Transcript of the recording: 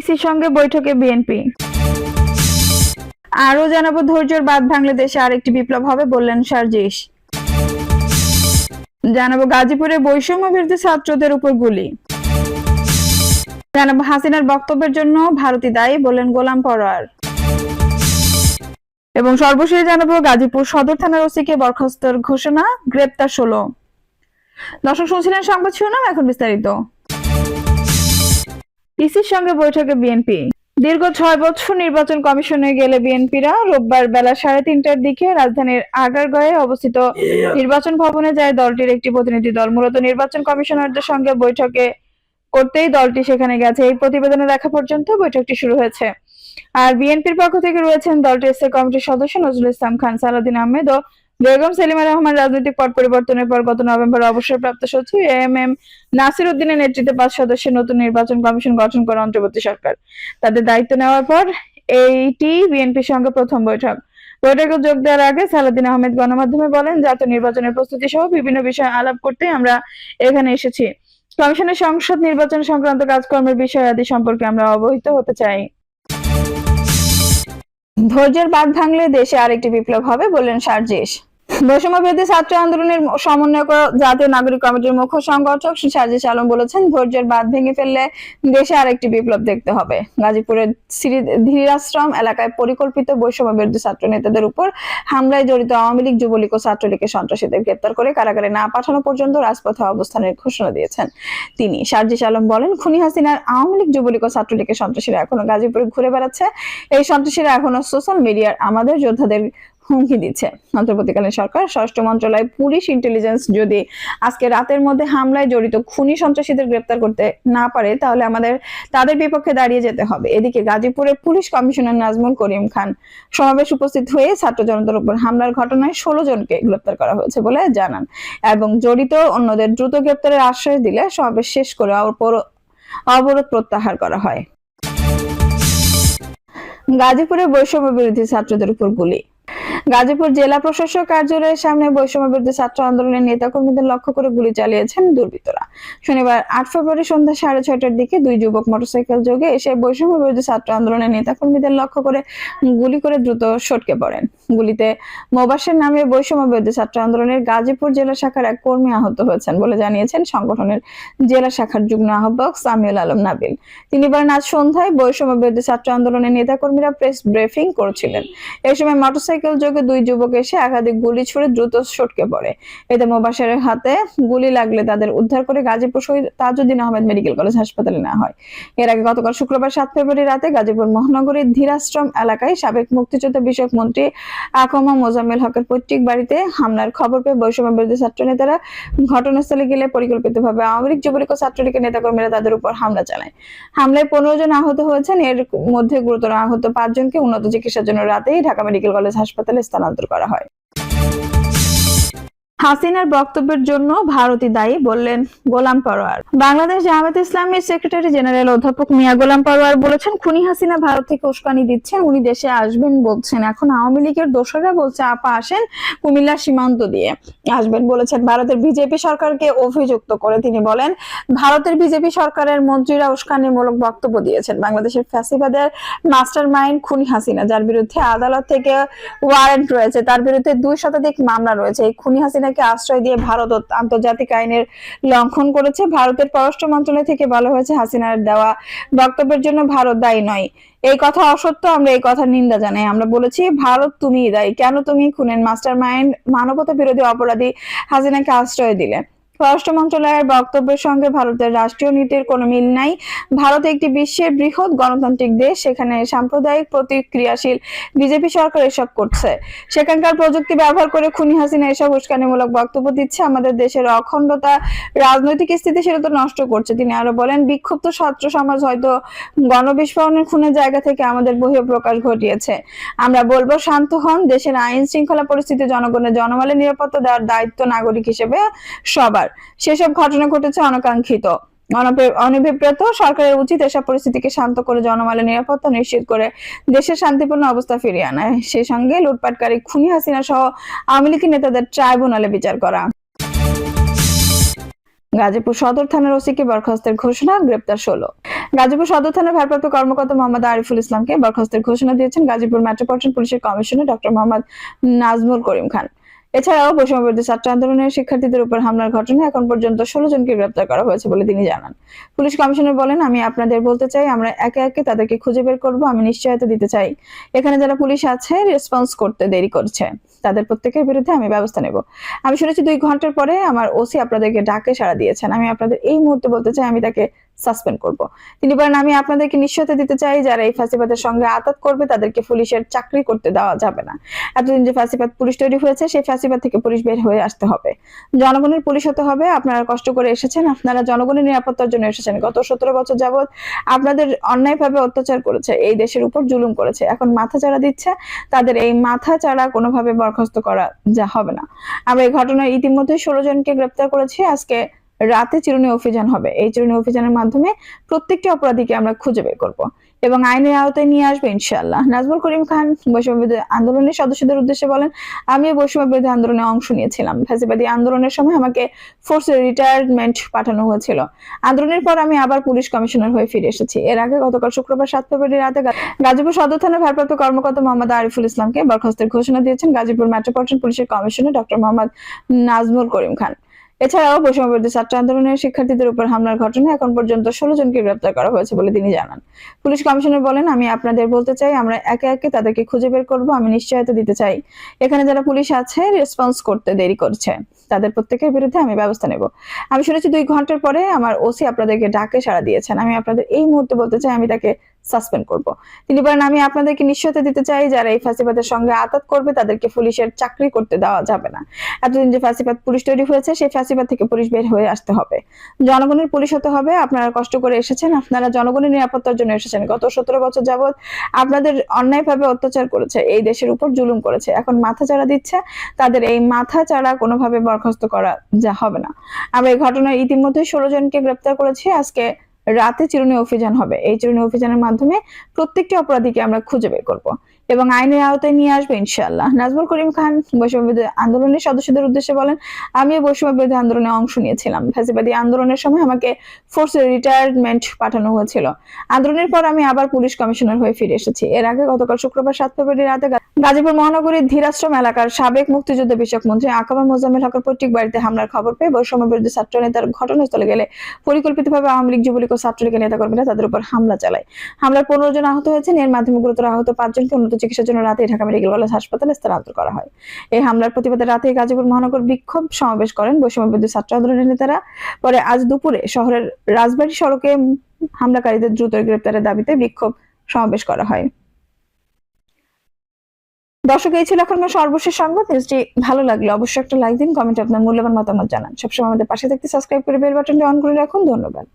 ইসির সঙ্গে বৈঠকে বিএনপি। আরও জানাব, ধৈর্যের বাদ ভাঙলে দেশে আরেকটি বিপ্লব হবে বললেন সার্জিস। জানাব, গাজীপুরে বৈষম্য বিরোধী ছাত্রদের উপর গুলি। জানাব, হাসিনার বক্তব্যের জন্য ভারতী দায়ী বললেন গোলাম পরোয়ার। এবং সর্বশেষ জানাব, গাজীপুর সদর থানার ওসিকে বরখাস্তের ঘোষণা, গ্রেপ্তার ষোলো। দর্শক, শুনছিলেন সংবাদ শিরোনাম, এখন বিস্তারিত। ইসির সঙ্গে বৈঠকে বিএনপি। দীর্ঘ ছয় বছর নির্বাচন কমিশনে গেলে বিএনপিরা রোববার বেলা সাড়ে তিনটার দিকে রাজধানীর আগারগাঁয়ে অবস্থিত নির্বাচন ভবনে যায় দলটির একটি প্রতিনিধি দল। মূলত নির্বাচন কমিশনারদের সঙ্গে বৈঠকে করতেই দলটি সেখানে গেছে। এই প্রতিবেদনে দেখা পর্যন্ত বৈঠকটি শুরু হয়েছে। আর বিএনপির পক্ষ থেকে রয়েছেন দলটির কমিটির সদস্য নজরুল ইসলাম খান, সালাউদ্দিন আহমেদ ও বেগম সেলিমা রহমান রাজনৈতিক পট পরিবর্তনের পর গত নভেম্বর অবসরপ্রাপ্ত সচিব এম এম নাসির উদ্দিনের নেতৃত্বে পাঁচ সদস্যের নতুন নির্বাচন কমিশন গঠন করে অন্তর্বর্তী সরকার। তাদের দায়িত্ব নেওয়ার পর এইটি বিএনপির সঙ্গে প্রথম বৈঠক। বৈঠকে যোগ দেওয়ার আগে সালাদিন আহমেদ গণমাধ্যমে বলেন, জাতীয় নির্বাচনের প্রস্তুতি সহ বিভিন্ন বিষয় আলাপ করতে আমরা এখানে এসেছি। কমিশনের সংসদ নির্বাচন সংক্রান্ত কাজকর্মের বিষয় আদি সম্পর্কে আমরা অবহিত হতে চাই। ধৈর্যের বাঁধ ভাঙলে দেশে আরেকটি বিপ্লব হবে বললেন সার্জিস। বৈষম্য বিরোধী ছাত্র আন্দোলনের সমন্বয়ক জাতীয় নাগরিক কমিটির মুখ্য সংগঠক শ্রী সার্জিস আলম বলেছেন, ধৈর্যের বাঁধ ভেঙে ফেললে দেশে আরেকটি বিপ্লব দেখতে হবে। গাজীপুরের ধীরাশ্রম এলাকায় পরিকল্পিত ছাত্র নেতাদের উপর হামলায় জড়িত আওয়ামী লীগ, যুবলীগ ও ছাত্রলীগের সন্ত্রাসীদের গ্রেপ্তার করে কারাগারে না পাঠানো পর্যন্ত রাজপথে অবস্থানের ঘোষণা দিয়েছেন তিনি। সার্জিস আলম বলেন, খুনি হাসিনার আওয়ামী লীগ, যুবলীগ ও ছাত্রলীগের সন্ত্রাসীরা এখনও গাজীপুরে ঘুরে বেড়াচ্ছে। এই সন্ত্রাসীরা এখনও সোশ্যাল মিডিয়ার আমাদের যোদ্ধাদের হুমকি দিচ্ছে। অন্তর্বর্তীকালীন সরকার, স্বরাষ্ট্র মন্ত্রণালয়, পুলিশ ইন্টেলিজেন্স যদি আজকে রাতের মধ্যে হামলায় জড়িত খুনি সন্ত্রাসীদের গ্রেপ্তার করতে না পারে, তাহলে আমাদের, তাদের বিপক্ষে দাঁড়িয়ে যেতে হবে। এদিকে গাজীপুরের পুলিশ কমিশনার নাজমুল করিম খান সমাবেশ উপস্থিত হয়ে ছাত্র জনতার উপর হামলার ঘটনায় ষোলো জনকে গ্রেপ্তার করা হয়েছে বলে জানান। এবং জড়িত অন্যদের দ্রুত গ্রেপ্তারের আশ্বাস দিলে সমাবেশ শেষ করে অবরোধ প্রত্যাহার করা হয়। গাজীপুরে বৈষম্য বিরোধী ছাত্রদের উপর গুলি। গাজীপুর জেলা প্রশাসক কার্যালয়ের সামনে বৈষম্য বিরোধী ছাত্র আন্দোলনের নেতাকর্মীদের লক্ষ্য করে গুলি চালিয়েছেন দুর্বৃত্তরা। শনিবার আট ফেব্রুয়ারি সন্ধ্যা সাড়ে ছয়টার দিকে দুই যুবক মোটরসাইকেল যোগে এসে বৈষম্য বিরোধী ছাত্র আন্দোলনের নেতাকর্মীদের লক্ষ্য করে গুলি করে দ্রুত সটকে পড়েন। গুলিতে মোবাসের নামে বৈষম্য বিরোধী ছাত্র আন্দোলনের গাজীপুর জেলা শাখার এক কর্মী আহত হয়েছেন বলে জানিয়েছেন সংগঠনের জেলা শাখার যুগ্ম আহ্বায়ক সামিউল আলম নাবিল। তিনি বলেন, আজ সন্ধ্যায় বৈষম্য বিরোধী ছাত্র আন্দোলনের নেতাকর্মীরা প্রেস ব্রিফিং করছিলেন। এই সময় মোটরসাইকেল যোগে দুই যুবক এসে একাধিক গুলি ছুড়ে দ্রুত সটকে পড়ে। এতে মোবাশের হাতে গুলি লাগলে তাদের উদ্ধার করে গাজীপুর শহীদ তাজউদ্দিন আহমেদ মেডিকেল কলেজ হাসপাতালে নেওয়া হয়। এর আগে গতকাল শুক্রবার সাত ফেব্রুয়ারি রাতে গাজীপুর মহানগরীর ধীরাশ্রম এলাকায় সাবেক মুক্তিযোদ্ধা বিষয়ক মন্ত্রী আকমা মোজাম্মেল হকের পৈতৃক বাড়িতে হামলার খবর পেয়ে বৈষম্য বিরোধী ছাত্র নেতারা ঘটনাস্থলে গেলে পরিকল্পিতভাবে আওয়ামী লীগ যুবলীগ ও ছাত্রলীগের নেতাকর্মীরা তাদের উপর হামলা চালায়। হামলায় পনেরো জন আহত হয়েছেন। এর মধ্যে গুরুতর আহত পাঁচজনকে উন্নত চিকিৎসার জন্য রাতেই ঢাকা মেডিকেল কলেজ হাসপাতালে স্থানান্তর করা হয়। হাসিনার বক্তব্যের জন্য ভারতী দায়ী বললেন গোলাম পরোয়ার। বাংলাদেশ জামায়াত ইসলামের সেক্রেটারি জেনারেল অধ্যাপক মিয়া গোলাম পরোয়ার বলেছেন, খুনি হাসিনা ভারত থেকে উস্কানি দিচ্ছেন, উনি দেশে আসবেন বলছেন। এখন আওয়ামী লীগের দোসররা বলছে, আপা, আসেন কুমিল্লা সীমান্ত দিয়ে। আসবেন বলেছেন ভারতের বিজেপি সরকারকে অভিযুক্ত করে। তিনি বলেন, ভারতের বিজেপি সরকারের মন্ত্রীরা উস্কানিমূলক বক্তব্য দিয়েছেন। বাংলাদেশের ফ্যাসিবাদের মাস্টার মাইন্ড খুনি হাসিনা, যার বিরুদ্ধে আদালত থেকে ওয়ারেন্ট রয়েছে, তার বিরুদ্ধে দুই শতাধিক মামলা রয়েছে। এই খুনি হাসিনাকে আশ্রয় দিয়ে ভারত আন্তর্জাতিক আইনের লঙ্ঘন করেছে। ভারতের পররাষ্ট্র মন্ত্রণালয় থেকে বলা হয়েছে, হাসিনার দেওয়া বক্তব্যের জন্য ভারত দায়ী নয়। এই কথা অসত্য, আমরা এই কথা নিন্দা জানাই। আমরা বলেছি, ভারত তুমিই দায়ী। কেন তুমি খুনের মাস্টার মাইন্ড মানবতা বিরোধী অপরাধী হাসিনাকে আশ্রয় দিলে? পররাষ্ট্র মন্ত্রণালয়ের বক্তব্যের সঙ্গে ভারতের রাষ্ট্রীয় নীতির কোনো মিল নাই। ভারত একটি বিশ্বের বৃহৎ গণতান্ত্রিক দেশ, সেখানে সাম্প্রদায়িক প্রতিক্রিয়াশীল বিজেপি সরকার এসব করছে। সেখানকার প্রযুক্তি ব্যবহার করে খুনি হাসিনা এসব উস্কানিমূলক বক্তব্য দিচ্ছে। আমাদের দেশের অখণ্ডতা, রাজনৈতিক স্থিতিশীলতা নষ্ট করছে। তিনি আরও বলেন, বিক্ষুব্ধ ছাত্র সমাজ হয়তো গণবিস্ফোরণের খুনের জায়গা থেকে আমাদের বহিঃপ্রকাশ ঘটিয়েছে। আমরা বলব, শান্ত হন। দেশের আইন শৃঙ্খলা পরিস্থিতি জনগণের জনমালের নিরাপত্তা দেওয়ার দায়িত্ব নাগরিক হিসেবে সবার। সেসব ঘটনা ঘটেছে অনাকাঙ্ক্ষিত। অনভিপ্রেত সরকারের উচিত এসব পরিস্থিতিকে শান্ত করে জনমালের নিরাপত্তা নিশ্চিত করে দেশের শান্তিপূর্ণ অবস্থা ফিরিয়ে আনা। সেই সঙ্গে লুটপাটকারী খুনি হাসিনা সহ আওয়ামী লীগের নেতাদের ট্রাইব্যুনালে বিচার করা। গাজীপুর সদর থানার ওসিকে বরখাস্তের ঘোষণা, গ্রেপ্তার ষোলো। গাজীপুর সদর থানার ভারপ্রাপ্ত কর্মকর্তা মোহাম্মদ আরিফুল ইসলামকে বরখাস্তের ঘোষণা দিয়েছেন গাজীপুর মেট্রোপলিটন পুলিশের কমিশনার ডক্টর মোহাম্মদ নাজমুল করিম খান। এছাড়াও বৈষম্যবিরোধী ছাত্র আন্দোলনের শিক্ষার্থীদের উপর হামলার ঘটনায় এখন পর্যন্ত ষোলো জনকে গ্রেপ্তার করা হয়েছে বলে তিনি জানান। পুলিশ কমিশনার বলেন, আমি আপনাদের বলতে চাই, আমরা একে একে তাদেরকে খুঁজে বের করব, আমি নিশ্চয়তা দিতে চাই। এখানে যারা পুলিশ আছে রেসপন্স করতে দেরি করছে। তাদের প্রত্যেকের বিরুদ্ধে আমি ব্যবস্থা নেব। আমি শুনেছি দুই ঘণ্টার পরে আমার ওসি আপনাদেরকে ডাকে সাড়া দিয়েছেন। আমি আপনাদের এই মুহূর্তে বলতে চাই, আমি তাকে সাসপেন্ড করব। তিনি বলেন, আমি আপনাদেরকে নিশ্চয়তা দিতে চাই, যারা এই ফাঁসিবাদের সঙ্গে আতাত করবে, তাদেরকে পুলিশের চাকরি করতে দেওয়া যাবে না। এতদিন যে ফাঁসিবাদ পুলিশ তৈরি হয়েছে, সেই ফাঁসিবাদ থেকে পুলিশ বের হয়ে আসতে হবে। জনগণের পুলিশ হতে হবে। আপনারা কষ্ট করে এসেছেন, আপনারা জনগণের নিরাপত্তার জন্য এসেছেন। গত সতেরো বছর যাবৎ আপনাদের অন্যায়ভাবে অত্যাচার করেছে, এই দেশের উপর জুলুম করেছে। এখন মাথা চাড়া দিচ্ছে, তাদের এই মাথা চাড়া কোনোভাবে বরখাস্ত করা যা হবে না। আমরা এই ঘটনায় ইতিমধ্যে ষোলো জনকে গ্রেপ্তার করেছি। আজকে রাতে চিরুনি অভিযান হবে। এই চিরুনি অভিযানের মাধ্যমে প্রত্যেকটি অপরাধীকে আমরা খুঁজে বের করব এবং আইনের আওতায় নিয়ে আসবে ইনশাআল্লাহ। নাজমুল করিম খান বৈষম্য বিরোধী আন্দোলনের সদস্যদের উদ্দেশ্যে বলেন আমি বৈষম্য বিরোধী আন্দোলনে অংশ নিয়েছিলাম। ফ্যাসিবাদী আন্দোলনের সময় আমাকে ফোর্স রিটায়ারমেন্ট পাঠানো হয়েছিল। আন্দোলনের পর আমি আবার পুলিশ কমিশনার হয়ে ফিরে এসেছি। এর আগে গতকাল শুক্রবার সাত ফেব্রুয়ারি রাতে গাজীপুর সদর থানার ভারপ্রাপ্ত কর্মকর্তা মোহাম্মদ আরিফুল ইসলামকে বরখাস্তের ঘোষণা দিয়েছেন গাজীপুর মেট্রোপলিটন পুলিশের কমিশনার ডক্টর মোহাম্মদ নাজমুল করিম খান। এছাড়াও বৈষম্যবিরোধী ছাত্র আন্দোলনের শিক্ষার্থীদের উপর হামলার ঘটনায় এখন পর্যন্ত ষোলো জনকে গ্রেপ্তার করা হয়েছে বলে তিনি জানান। পুলিশ কমিশনার বলেন, আমি আপনাদের বলতে চাই, আমরা একে একে তাদেরকে খুঁজে বের করব, আমি নিশ্চয়তা দিতে চাই। এখানে যারা পুলিশ আছে রেসপন্স করতে দেরি করছে। তাদের প্রত্যেকের বিরুদ্ধে আমি ব্যবস্থা নেব। আমি শুনেছি দুই ঘণ্টার পরে আমার ওসি আপনাদেরকে ডাকে সাড়া দিয়েছেন। আমি আপনাদের এই মুহূর্তে বলতে চাই, আমি তাকে সাসপেন্ড করব। তিনি বলেন, আমি আপনাদেরকে নিশ্চয়তা দিতে চাই, যারা এই ফাঁসিবাদের সঙ্গে আতাত করবে, তাদেরকে পুলিশের চাকরি করতে দেওয়া যাবে না। এতদিন যে ফাঁসিবাদ পুলিশ তৈরি হয়েছে, সেই ফাঁসিবাদ থেকে পুলিশ বের হয়ে আসতে হবে। জনগণের পুলিশ হতে হবে। আপনারা কষ্ট করে এসেছেন, আপনারা জনগণের নিরাপত্তার জন্য এসেছেন। গত সতেরো বছর যাবৎ আপনাদের অন্যায়ভাবে অত্যাচার করেছে, এই দেশের উপর জুলুম করেছে। এখন মাথা চাড়া দিচ্ছে, তাদের এই মাথা চাড়া কোনোভাবে বরখাস্ত করা যা হবে না। আমরা এই ঘটনায় ইতিমধ্যে ষোলো জনকে গ্রেপ্তার করেছি। আজকে রাতে চিরুনি অভিযান হবে। এই চিরুনি অভিযানের মাধ্যমে প্রত্যেকটি অপরাধীকে আমরা খুঁজে বের করব। এবং আইনের আওতায় নিয়ে আসবে ইনশাআল্লাহ। নাজমুল করিম খান বৈষম্য বিরোধী আন্দোলনের সদস্যদের উদ্দেশ্যে বলেন আমি বৈষম্য বিরোধী আন্দোলনে অংশ নিয়েছিলাম। ফ্যাসিবাদী আন্দোলনের সময় আমাকে ফোর্স রিটায়ারমেন্ট পাঠানো হয়েছিল। আন্দোলনের পর আমি আবার পুলিশ কমিশনার হয়ে ফিরে এসেছি। এর আগে গতকাল শুক্রবার সাত ফেব্রুয়ারি রাতে গাজীপুর মহানগরীর ধীরাশ্রম এলাকার সাবেক মুক্তিযুদ্ধ বিষয়ক মন্ত্রী আকাবা মোজাম্মেল হকের পৈতৃক বাড়িতে হামলার খবর পেয়ে বৈষম্য বিরোধী ছাত্র নেতার ঘটনাস্থলে গেলে পরিকল্পিতভাবে আওয়ামী লীগ যুবলীগ ও ছাত্রলীগের নেতাকর্মীরা তাদের উপর হামলা চালায়। হামলার পনেরো জন আহত হয়েছেন। এর মাধ্যমে গুরুতর আহত পাঁচজনকে উন্নত চিকিৎসার জন্য রাতে ঢাকা মেডিকেল কলেজ হাসপাতালে স্থানান্তর করা হয়। এই হামলার প্রতিবাদে রাতে গাজীপুর মহানগর বিক্ষোভ সমাবেশ করেন বৈষম্য বিরোধী ছাত্র আন্দোলনের নেতারা। পরে আজ দুপুরে শহরের রাজবাড়ী সড়কে হামলাকারীদের দ্রুত গ্রেপ্তারের দাবিতে বিক্ষোভ সমাবেশ করা হয়। দর্শক, এই ছিল এখন আমার সর্বশেষ সংবাদ। নিউজটি ভালো লাগলে অবশ্যই একটা লাইক দিন, কমেন্টে আপনার মূল্যবান মতামত জানান। সবসময় আমাদের পাশে থাকতে সাবস্ক্রাইব করে বেল বাটনটি অন করে রাখুন। ধন্যবাদ।